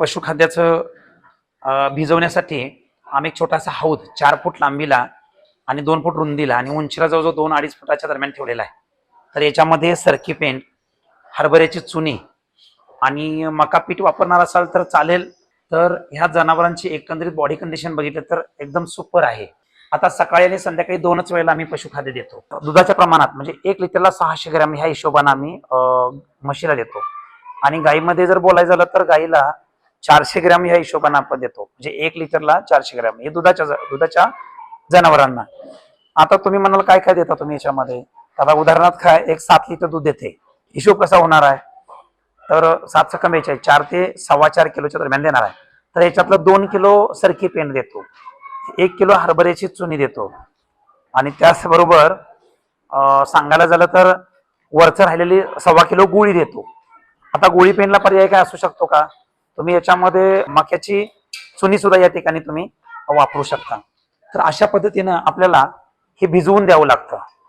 पशुखाद्याचं भिजवण्यासाठी आम्ही एक छोटासा हौद चार फूट लांबीला आणि दोन फूट रुंदीला आणि उंचीला जवळजवळ दोन अडीच फुटाच्या दरम्यान ठेवलेला आहे. तर याच्यामध्ये सरकी पेंट हरभऱ्याची चुनी आणि मका पीठ वापरणार असाल तर चालेल. तर ह्या जनावरांची एकंदरीत बॉडी कंडिशन बघितलं तर एकदम सुपर आहे. आता सकाळी आणि संध्याकाळी दोनच वेळेला आम्ही पशुखाद्य देतो. दुधाच्या प्रमाणात म्हणजे एक लिटरला सहाशे ग्रॅम ह्या हिशोबाने आम्ही म्हशीला देतो. आणि गाईमध्ये जर बोलायचं झालं तर गाईला चारशे ग्रॅम ह्या हिशोबाने आपण देतो. म्हणजे एक लिटरला चारशे ग्रॅम. हे दुधाच्या दुधाच्या जनावरांना. आता तुम्ही म्हणाल काय काय देता तुम्ही याच्यामध्ये? आता उदाहरणार्थ काय एक सात लिटर दूध देते. हिशोब कसा होणार आहे? तर सात कमी बेचाळीस चार ते सव्वा चार किलोच्या दरम्यान देणार आहे. तर याच्यातलं दोन किलो सरकी पेंट देतो. एक किलो हरभऱ्याची चुनी देतो. आणि त्याचबरोबर सांगायला झालं तर वरचं राहिलेली सव्वा किलो गुळी देतो. आता गुळी पेनला पर्याय काय असू शकतो का? तुम्ही याच्यामध्ये मक्याची चुनी सुद्धा या ठिकाणी तुम्ही वापरू शकता. तर अशा पद्धतीनं आपल्याला हे भिजवून द्यावं लागतं.